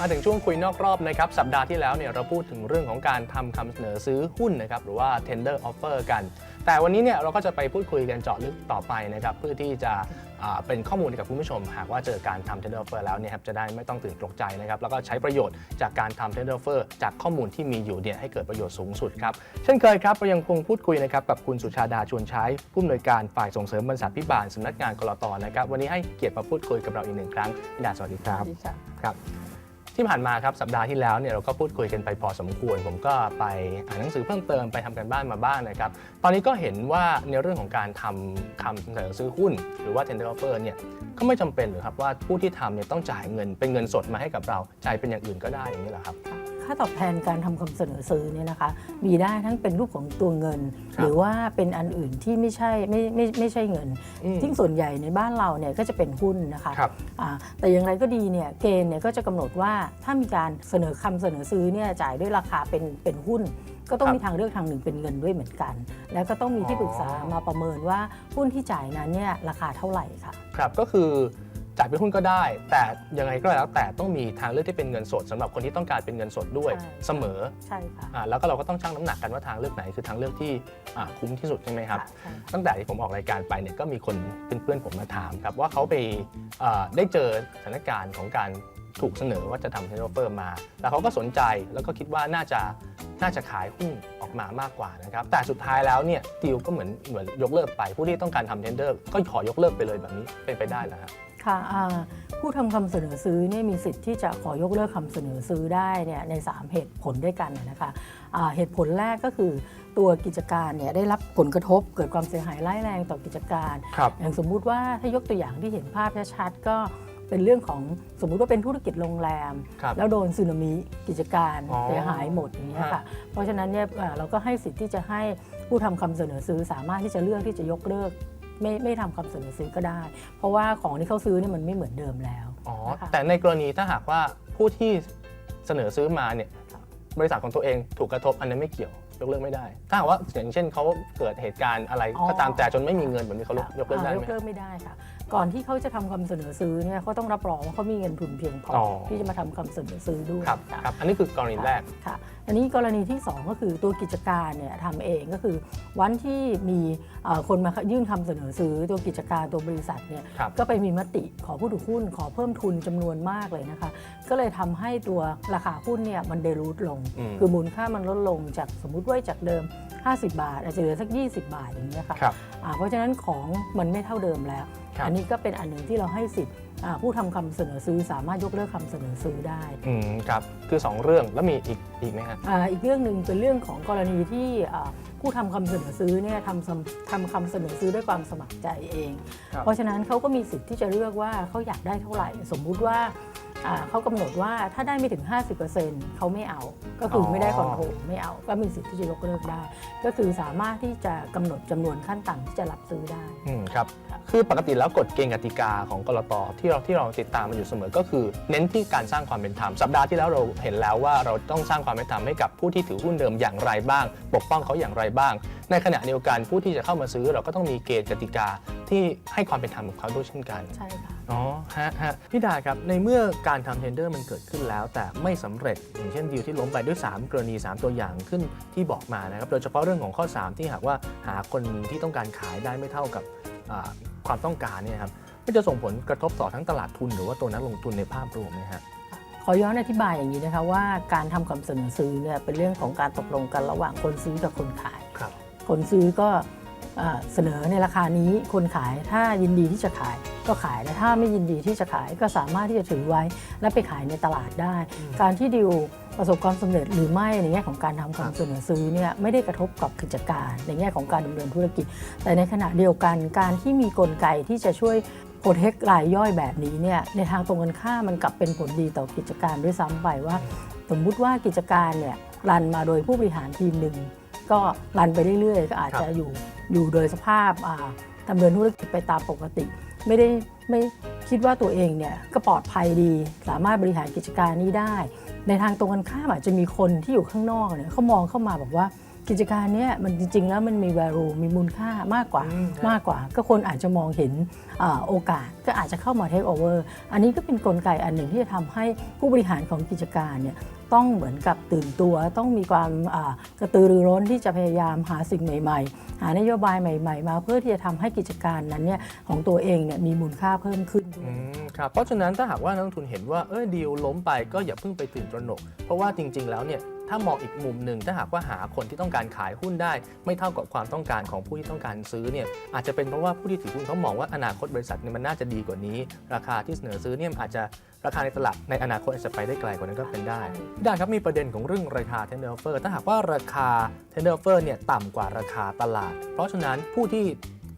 มาถึงช่วงคุยนอกรอบนะครับสัปดาห์ที่แล้วเนี่ยเราพูดถึงเรื่องของการทำคำเสนอซื้อหุ้นนะครับหรือว่า tender offer กัน แต่วันนี้เนี่ยเราก็จะไปพูดคุยกันเจาะลึกต่อไปนะครับเพื่อที่จะอ่าเป็นข้อมูลให้กับคุณผู้ชม หากว่าเจอการทำ tender offer แล้วเนี่ยครับจะได้ไม่ต้องตื่นตกใจนะครับแล้วก็ใช้ประโยชน์จากการทำ tender offer จากข้อมูลที่มีอยู่เนี่ยให้เกิดประโยชน์สูงสุดครับเช่นเคยครับเรายังคงพูดคุยนะครับกับคุณสุชาดาชวนใช้ผู้อำนวยการฝ่ายส่งเสริมบริษัทพิบาลสำนักงานกรตนะครับวันนี้ให้เกียรติมาพูดคุยกับเราอีกหนึ่งครั้งพี่ดาสวัสดีครับดีค่ะครับ ที่ผ่านมาครับสัปดาห์ที่แล้วเนี่ยเราก็พูดคุยกันไปพอสมควร ผมก็ไปอ่านหนังสือเพิ่มเติมไปทำกันบ้านมาบ้างนะครับ ตอนนี้ก็เห็นว่าในเรื่องของการทำคำเสนอซื้อหุ้น หรือว่า tender offer เนี่ยก็ไม่จำเป็นหรือครับว่าผู้ที่ทำเนี่ยต้องจ่ายเงินเป็นเงินสดมาให้กับเราจ่ายเป็นอย่างอื่นก็ได้อย่างนี้เหรอครับ ค่าตอบแทนการทำคำเสนอซื้อเนี่ยนะคะ มีได้ทั้งเป็นรูปของตัวเงินครับหรือว่าเป็นอันอื่นที่ไม่ใช่ไม่ไม่ไม่ใช่เงินอืมที่ส่วนใหญ่ในบ้านเราเนี่ยก็จะเป็นหุ้นนะคะครับอ่าแต่อย่างไรก็ดีเนี่ยเกณฑ์เนี่ยก็จะกำหนดว่าถ้ามีการเสนอคำเสนอซื้อเนี่ยจ่ายด้วยราคาเป็นเป็นหุ้น ก็ต้องครับมีทางเลือกทางหนึ่งเป็นเงินด้วยเหมือนกัน แล้วก็ต้องมีที่ปรึกษาอ๋อมาประเมินว่าหุ้นที่จ่ายนั้นเนี่ยราคาเท่าไหร่ค่ะครับก็คือ จ่ายเป็นหุ้นก็ได้ แต่ยังไงก็แล้วแต่ต้องมีทางเลือกที่เป็นเงินสดสำหรับคนที่ต้องการเป็นเงินสดด้วยใช่เสมอใช่ค่ะอ่าแล้วก็เราก็ต้องชั่งน้ำหนักกันว่าทางเลือกไหนคือทางเลือกที่อ่าคุ้มที่สุดใช่ไหมครับะใช่ตั้งแต่ที่ผมออกรายการไปเนี่ยก็มีคนเพื่อนๆผมมาถามครับว่าเขาไปเอ่อได้เจอสถานการณ์ของการถูกเสนอว่าจะทำเทนเดอร์เฟอร์มา แล้วเขาก็สนใจแล้วก็คิดว่าน่าจะน่าจะขายหุ้นออกมามากกว่านะครับ แต่สุดท้ายแล้วเนี่ยดีลก็เหมือนเหมือนยกเลิกไป ผู้ที่ต้องการทำเทนเดอร์ ก็ขอยกเลิกไปเลยแบบนี้เป็นไปได้เหรอครับ ค่ะอ่าผู้ทำคำเสนอซื้อเนี่ยมีสิทธิ์ที่จะขอยกเลิกคำเสนอซื้อได้เนี่ยใน 3 เหตุผลด้วยกันนะคะอ่าเหตุผลแรกก็คือตัวกิจการเนี่ยได้รับผลกระทบเกิดความเสียหายร้ายแรงต่อกิจการครับอย่างสมมุติว่าถ้ายกตัวอย่างที่เห็นภาพชัดๆก็เป็นเรื่องของสมมุติว่าเป็นธุรกิจโรงแรมครับแล้วโดนสึนามิกิจการอ๋อเสียหายหมดอย่างเงี้ยฮะค่ะเพราะฉะนั้นเนี่ยเอ่อเราก็ให้สิทธิ์ที่จะให้ผู้ทำคำเสนอซื้อสามารถที่จะเลือกที่จะยกเลิก ไม่ไม่ทำคำเสนอซื้อก็ได้ เพราะว่าของที่เขาซื้อเนี่ยมันไม่เหมือนเดิมแล้วอ๋อ นะคะแต่ในกรณีถ้าหากว่าผู้ที่เสนอซื้อมาเนี่ยบริษัทของตัวเองถูกกระทบอันนั้นไม่เกี่ยวยกเลิกไม่ได้ ถ้าหากว่าอย่างเช่นเขาเกิดเหตุการณ์อะไรก็ตามแต่จนไม่มีเงินแบบนี้เขายกเลิกได้อ่ายไหมกเลิกไม่ได้ค่ะ ก่อนที่เขาจะทำคำเสนอซื้อเนี่ยเขาต้องรับรองว่าเขามีเงินทุนเพียงพอออที่จะมาทำคำเสนอซื้อด้วยครับค่ะครับ อันนี้คือกรณีแรกค่ะ อันนี้กรณีที่ 2 ก็คือตัวกิจการเนี่ยทำเองก็คือ วันที่มีเอ่อคนมายื่นคำเสนอซื้อตัวกิจการตัวบริษัทเนี่ยครับก็ไปมีมติขอผู้ถือหุ้น ขอเพิ่มทุนจำนวนมากเลยนะคะ ก็เลยทำให้ตัวราคาหุ้นเนี่ยมันเดรูทลงอืมคือมูลค่ามันลดลงจากสมมุติว่าจากเดิม 50 บาท อาจจะเหลือสัก 20 บาทอย่างนี้ยค่ะครับอ่าเพราะฉะนั้นของมันไม่เท่าเดิมแล้ว ครับ อันนี้ก็เป็นอันหนึ่งที่เราให้สิทธิ์อ่าผู้ทำคำเสนอซื้อสามารถยกเลิกคำเสนอซื้อได้อืมครับคือ 2 เรื่องแล้วมีอีกอีกไหมฮะอาอีกเรื่องหนึ่งเป็นเรื่องของกรณีที่อ่าผู้ทำคำเสนอซื้อเนี่ยทำสำทำคำเสนอซื้อด้วยความสมัครใจเองครับเพราะฉะนั้นเขาก็มีสิทธิ์ที่จะเลือกว่าเขาอยากได้เท่าไหร่ สมมุติว่าอ่า เขากำหนดว่าถ้าได้ไม่ถึง 50%เขาไม่เอา ก็คือออไม่ได้คอนโทรลไม่เอา ก็มีสิทธิ์ที่จะยกเลิกได้ ก็คือสามารถที่จะกำหนดจำนวนขั้นต่ำที่จะรับซื้อได้อืมครับครับ คือปกติแล้วกฎเกณฑ์กติกาของกรตที่เราที่เราติดตามมันอยู่เสมอ ก็คือ เน้นที่การสร้างความเป็นธรรม สัปดาห์ที่แล้วเราเห็นแล้วว่าเราต้องสร้างความเป็นธรรมให้กับผู้ที่ถือหุ้นเดิมอย่างไรบ้าง ปกป้องเขาอย่างไรบ้าง ในขณะเดียวกันผู้ที่จะเข้ามาซื้อเราก็ต้องมีเกณฑ์กติกาที่ให้ความเป็นธรรมกับเขาด้วยเช่นกัน ใช่ค่ะ อ๋อฮะฮะพี่ดาครับ ในเมื่อการทำเทนเดอร์มันเกิดขึ้นแล้ว แต่ไม่สำเร็จอย่างเช่นดีลที่ล้มไปด้วย 3 กรณี 3 ตัวอย่างขึ้นที่บอกมานะครับ โดยเฉพาะเรื่องของข้อ 3 ที่หากว่าหาคนที่ต้องการขายได้ไม่เท่ากับอ่าความต้องการเนี่ยครับมันจะส่งผลกระทบต่อทั้งตลาดทุนหรือว่าตัวนักลงทุนในภาพรวมไหมฮะขอย้อนอธิบายอย่างนี้นะคะว่าการทำคำเสนอซื้อเนี่ยเป็นเรื่องของการตกลงกันระหว่างคนซื้อกับคนขายครับ คนซื้อก็เอ่อเสนอในราคานี้คนขายถ้ายินดีที่จะขาย ก็ขาย และถ้าไม่ยินดีที่จะขายก็สามารถที่จะถือไว้ และไปขายในตลาดได้ การที่ดิวประสบความสำเร็จหรือไม่ในแง่ของการทำคำเสนอซื้อเนี่ยไม่ได้กระทบกับกิจการ ในแง่ของการดำเนินธุรกิจ แต่ในขณะเดียวกันการที่มีกลไกที่จะช่วยโปรเทครายย่อยแบบนี้เนี่ยในทางตรงกันข้ามมันกลับเป็นผลดีต่อกิจการด้วยซ้ำไปว่า สมมุติว่ากิจการเนี่ยรันมาโดยผู้บริหารทีมหนึ่งก็รันไปเรื่อยๆ ก็อาจจะอยู่อยู่โดยสภาพอ่าดำเนินธุรกิจไปตามปกติ ไม่ได้ไม่คิดว่าตัวเองเนี่ยก็ปลอดภัยดี สามารถบริหารกิจการนี้ได้ ในทางตรงกันข้ามอาจจะมีคนที่อยู่ข้างนอกเนี่ยเขามองเข้ามาบอกว่ากิจการเนี้ยมันจริง ๆ แล้วมันมี value มีมูลค่ามากกว่าอืมครับมากกว่า ก็คนอาจจะมองเห็นอาโอกาสก็อาจจะเข้ามา take over อันนี้ก็เป็นกลไกอันหนึ่งที่จะทำให้ผู้บริหารของกิจการเนี่ย ต้องเหมือนกับตื่นตัวต้องมีความกระตือรือร้นที่จะพยายามหาสิ่งใหม่ ๆ หานโยบายใหม่ ๆ มาเพื่อที่จะทำให้กิจการนั้นเนี่ยของตัวเองเนี่ยมีมูลค่าเพิ่มขึ้นด้วยอืมครับเพราะฉะนั้นถ้าหากว่านักลงทุนเห็นว่าเออดีลล้มไปก็อย่าเพิ่งไปตื่นตระหนก เพราะว่าจริง ๆ แล้วเนี่ยถ้ามองอีกมุมหนึ่งถ้าหากว่าหาคนที่ต้องการขายหุ้นได้ ไม่เท่ากับความต้องการของผู้ที่ต้องการซื้อเนี่ยอาจจะเป็นเพราะว่าผู้ที่ถือหุ้นเขามองว่าอนาคตบริษัทเนี่ยมันน่าจะดีกว่านี้ ราคาที่เสนอซื้อเนี่ยอาจจะ ราคาในตลาดในอนาคตอาจจะไปได้ไกลกว่านั้นก็เป็นได้พี่ดานครับมีประเด็นของเรื่องราคา tender offer ถ้าหากว่าราคา tender offer เนี่ยต่ำกว่าราคาตลาด เพราะฉะนั้นผู้ที่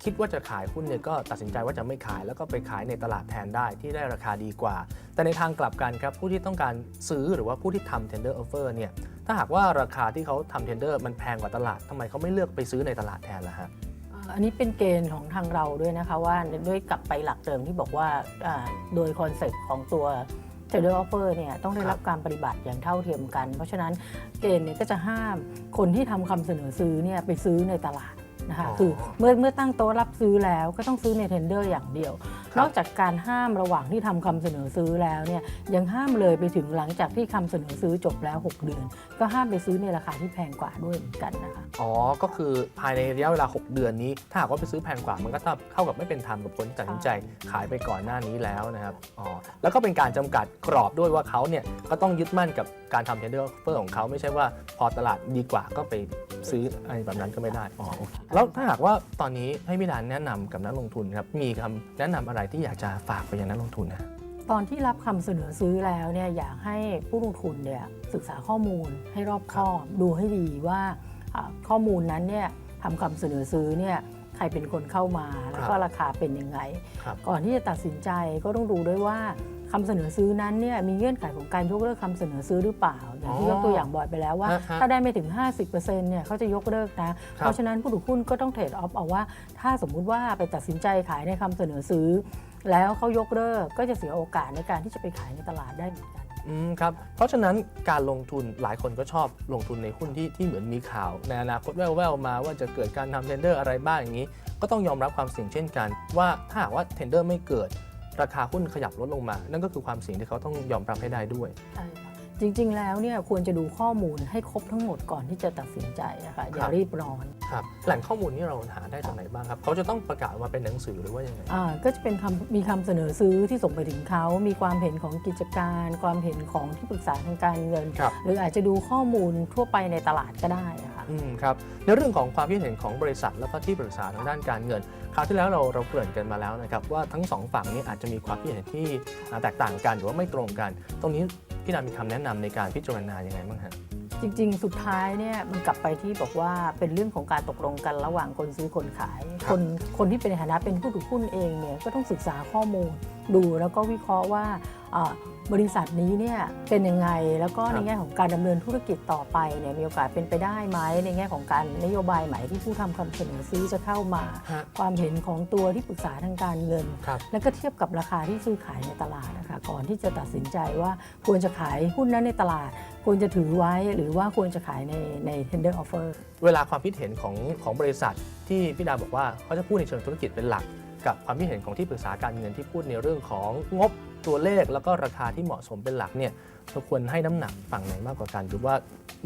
คิดว่าจะขายหุ้นเนี่ยก็ตัดสินใจว่าจะไม่ขายแล้วก็ไปขายในตลาดแทนได้ที่ได้ราคาดีกว่า แต่ในทางกลับกันครับผู้ที่ต้องการซื้อหรือว่าผู้ที่ทำ tender offer เนี่ยถ้าหากว่าราคาที่เขาทำ tender มันแพงกว่าตลาดทำไมเขาไม่เลือกไปซื้อในตลาดแทนล่ะฮะ อันนี้เป็นเกณฑ์ของทางเราด้วยนะคะว่าด้วยกลับไปหลักเดิมที่บอกว่าอ่าโดยคอนเซ็ปต์ของตัว trader offer เนี่ยต้องได้รับการปฏิบัติอย่างเท่าเทียมกัน เพราะฉะนั้นเกณฑ์เนี่ยก็จะห้ามคนที่ทำคำเสนอซื้อเนี่ยไปซื้อในตลาดนะคะอ๋อคือเมื่อเมื่อตั้งโต๊ะรับซื้อแล้วก็ต้องซื้อใน tender อย่างเดียวครับ นอกจากการห้ามระหว่างที่ทำคำเสนอซื้อแล้วเนี่ยยังห้ามเลยไปถึงหลังจากที่คำเสนอซื้อจบแล้ว 6 เดือน ก็ห้ามไปซื้อในราคาที่แพงกว่าด้วยเหมือนกันนะคะอ๋อก็คือภายในระยะเวลา 6 เดือนนี้ ถ้าหากว่าไปซื้อแพงกว่ามันก็เท่ากับไม่เป็นธรรมกับคนที่ตัดสินใจขายไปก่อนหน้านี้แล้วนะครับอ๋อแล้วก็เป็นการจำกัดกรอบด้วยว่าเขาเนี่ยก็ต้องยึดมั่นกับการทำ tender offer ของเขาไม่ใช่ว่าพอตลาดดีกว่าก็ไปซื้ออะไรแบบนั้นก็ไม่ได้อ๋อโอเคแล้วถ้าหากว่าตอนนี้ให้พี่ดานแนะนำกับนักลงทุนครับมีคำแนะนำอะไรที่อยากจะฝากไปยังนักลงทุนนะตอนที่รับคำเสนอซื้อแล้วเนี่ยอยากให้ผู้ลงทุนเนี่ยศึกษาข้อมูลให้รอบคอบดูให้ดีว่าอ่าข้อมูลนั้นเนี่ยทำคำเสนอซื้อเนี่ยใครเป็นคนเข้ามาแล้วก็ราคาเป็นยังไงครับก่อนที่จะตัดสินใจก็ต้องดูด้วยว่า คำเสนอซื้อนั้นเนี่ยมีเงื่อนไขของการยกเลิกคำเสนอซื้อหรือเปล่า อย่างที่อ๋อยกตัวอย่างบอยไปแล้วว่าฮะฮะถ้าได้ไม่ถึง 50%เนี่ยเขาจะยกเลิกนะ เพราะฉะนั้นผู้ถือหุ้นก็ต้องเทรดออฟเอาว่า ถ้าสมมุติว่าไปตัดสินใจขายในคำเสนอซื้อ แล้วเขายกเลิกก็จะเสียโอกาสในการที่จะไปขายในตลาดได้เหมือนกันอืมครับ เพราะฉะนั้นการลงทุนหลายคนก็ชอบลงทุนในหุ้นที่ที่เหมือนมีข่าว ในอนาคตแว่วๆมาว่าจะเกิดการทำเทนเดอร์อะไรบ้างอย่างนี้ ก็ต้องยอมรับความเสี่ยงเช่นกัน ว่าถ้าหากว่าเทนเดอร์ไม่เกิด ราคาหุ้นขยับลดลงมา นั่นก็คือความเสี่ยงที่เขาต้องยอมรับให้ได้ด้วย ใช่ค่ะจริงๆ แล้วเนี่ยควรจะดูข้อมูลให้ครบทั้งหมดก่อนที่จะตัดสินใจนะคะอย่ารีบร้อน ครับแหล่งข้อมูลนี่เราหาได้จากไหนบ้างครับ เขาจะต้องประกาศออกมาเป็นหนังสือหรือว่ายังไง อ่าก็จะเป็นคำมีคำเสนอซื้อที่ส่งไปถึงเขา มีความเห็นของกิจการ ความเห็นของที่ปรึกษาทางการเงิน ครับ หรืออาจจะดูข้อมูลทั่วไปในตลาดก็ได้นะคะ อืมครับในเรื่องของความคิดเห็นของบริษัทแล้วก็ที่ปรึกษาทางด้านการเงิน คราวที่แล้วเราเราเกริ่นกันมาแล้วนะครับว่าทั้งสองฝั่งนี้อาจจะมีความคิดเห็นที่อ่าแตกต่างกันหรือว่าไม่ตรงกัน ตรงนี้พี่นามีคำแนะนำในการพิจารณายังไงบ้างฮะจริง ๆ สุดท้ายเนี่ยมันกลับไปที่บอกว่าเป็นเรื่องของการตกลงกันระหว่างคนซื้อคนขายครับคนคนที่เป็นในฐานะเป็นผู้ถือหุ้นเองเนี่ยก็ต้องศึกษาข้อมูลดูแล้วก็วิเคราะห์ว่าอ่า บริษัทนี้เนี่ยเป็นยังไง แล้วก็ในแง่ของการดำเนินธุรกิจต่อไปเนี่ยมีโอกาสเป็นไปได้ไหมในแง่ของการนโยบายใหม่ที่ผู้ทำคำเสนอซื้อจะเข้ามาฮะความเห็นของตัวที่ปรึกษาทางการเงินครับแล้วก็เทียบกับราคาที่ซื้อขายในตลาดนะคะก่อนที่จะตัดสินใจว่าควรจะขายหุ้นนั้นในตลาด ควรจะถือไว้หรือว่าควรจะขายในใน tender offer เวลาความคิดเห็นของของบริษัทที่พี่ดาบอกว่าเขาจะพูดในเชิงธุรกิจเป็นหลัก กับความคิดเห็นของที่ปรึกษาการเงินที่พูดในเรื่องของงบ ตัวเลขแล้วก็ราคาที่เหมาะสมเป็นหลักเนี่ยเราควรให้น้ำหนักฝั่งไหนมากกว่ากันหรือว่า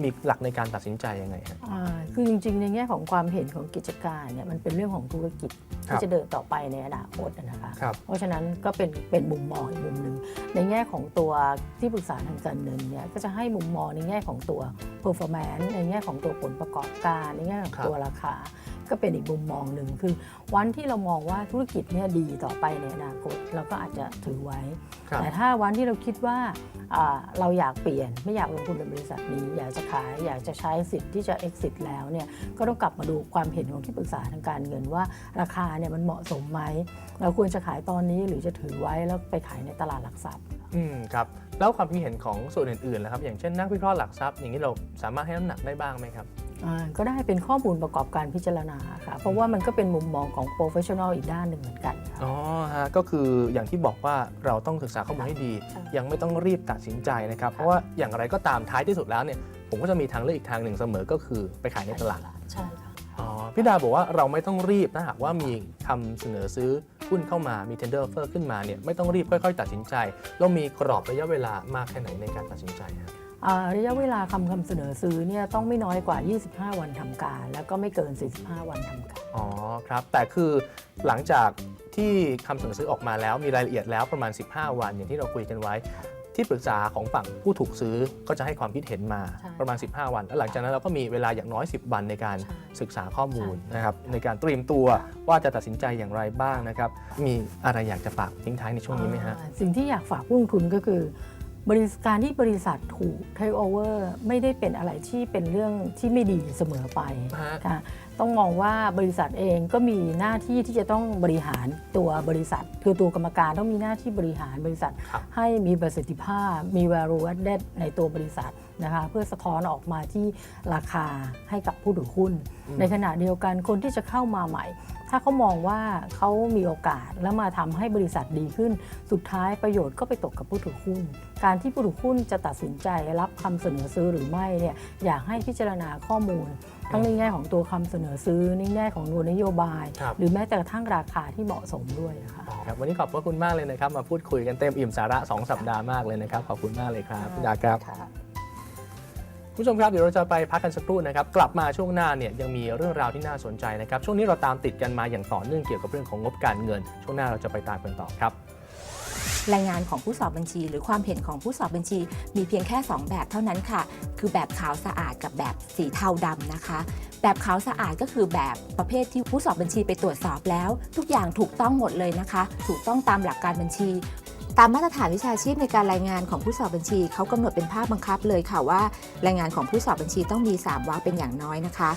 มีหลักในการตัดสินใจยังไงฮะ อ่าคือจริงๆ ในแง่ของความเห็นของกิจการเนี่ยมันเป็นเรื่องของธุรกิจครัที่บจะเดินต่อไปในอนาคตนะคะ ครับ เพราะฉะนั้นก็เป็นเป็นมุมมองอีกมุมหนึ่งในแง่ของตัวที่ปรึกษาทางการเงินเนี่ยก็จะให้มุมมองในแง่ของตัว performance ในแง่ของตัวผลประกอบการ ในแง่ของตัวราคา ก็เป็นอีกมุมมองหนึ่งคือ วันที่เรามองว่าธุรกิจเนี่ยดีต่อไปในอนาคตเราก็อาจจะถือไว้ ครับ แต่ถ้าวันที่เราคิดว่าอ่าเราอยากเปลี่ยนไม่อยากลงทุนในบริษัทนี้ อยากจะขายอยากจะใช้สิทธิ์ที่จะ exit แล้วเนี่ยก็ต้องกลับมาดูความเห็นของที่ปรึกษาทางการเงินว่า ราคาเนี่ยมันเหมาะสมไหมเราควรจะขายตอนนี้หรือจะถือไว้แล้วไปขายในตลาดหลักทรัพย์ อืมครับแล้วความคิดเห็นของส่วนอื่นๆนะครับอย่างเช่นนักวิเคราะห์หลักทรัพย์อย่างนี้เราสามารถให้น้ำหนักได้บ้างไหมครับอ่า ก็ได้เป็นข้อมูลประกอบการพิจารณาค่ะ เพราะว่ามันก็เป็นมุมมองของ professional อีกด้านหนึ่งเหมือนกันค่ะอ๋อฮะก็คืออย่างที่บอกว่าเราต้องศึกษาข้อมูลให้ดีใช่ยังไม่ต้องรีบตัดสินใจนะครับ เพราะว่าอย่างไรก็ตามท้ายที่สุดแล้วเนี่ยผมก็จะมีทางเลือกอีกทางหนึ่งเสมอก็คือไปขายในตลาดใช่ค่ะอ๋อพี่ดาบอกว่าเราไม่ต้องรีบถ้าหากว่ามีคำเสนอซื้อหุ้นเข้ามามี tender offer ขึ้นมาเนี่ยไม่ต้องรีบค่อย ๆ ตัดสินใจ เรามีกรอบระยะเวลามากแค่ไหนในการตัดสินใจครับอ่า ระยะเวลาคำคำเสนอซื้อเนี่ยต้องไม่น้อยกว่า 25 วันทำการ แล้วก็ไม่เกิน 45 วันทำการ อ๋อครับ แต่คือหลังจากที่คำเสนอซื้อออกมาแล้วมีรายละเอียดแล้วประมาณ 15 วันอย่างที่เราคุยกันไว้ ที่ปรึกษาของฝั่งผู้ถูกซื้อก็จะให้ความคิดเห็นมาใช่ประมาณ 15 วัน แล้วหลังจากนั้นเราก็มีเวลาอย่างน้อย 10 วันในการใช่ศึกษาข้อมูลใช่นะครับในการเตรียมตัวว่าจะตัดสินใจอย่างไรบ้างนะครับมีอะไรอยากจะฝากทิ้งท้ายในช่วงนี้ไหมฮะอ่าสิ่งที่อยากฝากผู้ลงทุนก็คือ บริการที่บริษัทถูก take over ไม่ได้เป็นอะไรที่เป็นเรื่องที่ไม่ดีเสมอไปฮะค่ะ ต้องมองว่าบริษัทเองก็มีหน้าที่ที่จะต้องบริหารตัวบริษัท คือตัวกรรมการต้องมีหน้าที่บริหารบริษัทครับให้มีประสิทธิภาพ มี value added ในตัวบริษัทนะคะเพื่อสะท้อนออกมาที่ราคาให้กับผู้ถือหุ้น ในขณะเดียวกันคนที่จะเข้ามาใหม่ ถ้าเขามองว่าเขามีโอกาสแล้วมาทำให้บริษัทดีขึ้น สุดท้ายประโยชน์ก็ไปตกกับผู้ถือหุ้น การที่ผู้ถือหุ้นจะตัดสินใจรับคำเสนอซื้อหรือไม่เนี่ยอยากให้พิจารณาข้อมูล ทั้งในแง่ของตัวคำเสนอซื้อในแง่ของตัวนโยบายครับหรือแม้แต่กระทั่งราคาที่เหมาะสมด้วยนะคะครับวันนี้ขอบพระคุณมากเลยนะครับ มาพูดคุยกันเต็มอิ่มสาระ 2 สัปดาห์มากเลยนะครับ ขอบคุณมากเลยครับพี่ดาครับคุณผู้ชมครับเดี๋ยวเราจะไปพักกันสักครู่นะครับกลับมาช่วงหน้าเนี่ยยังมีเรื่องราวที่น่าสนใจนะครับช่วงนี้เราตามติดกันมาอย่างต่อเนื่องเกี่ยวกับเรื่องของงบการเงิน ช่วงหน้าเราจะไปตามกันต่อครับ รายงานของผู้สอบบัญชี หรือความเห็นของผู้สอบบัญชี มีเพียงแค่ 2 แบบเท่านั้นค่ะ คือแบบขาวสะอาดกับแบบสีเทาดำนะคะ แบบขาวสะอาดก็คือแบบประเภทที่ผู้สอบบัญชีไปตรวจสอบแล้ว ทุกอย่างถูกต้องหมดเลยนะคะ ถูกต้องตามหลักการบัญชีตามมาตรฐานวิชาชีพในการรายงานของผู้สอบบัญชีเขากำหนดเป็นภาคบังคับเลยค่ะว่า รายงานของผู้สอบบัญชีต้องมี 3วรรคเป็นอย่างน้อยนะคะ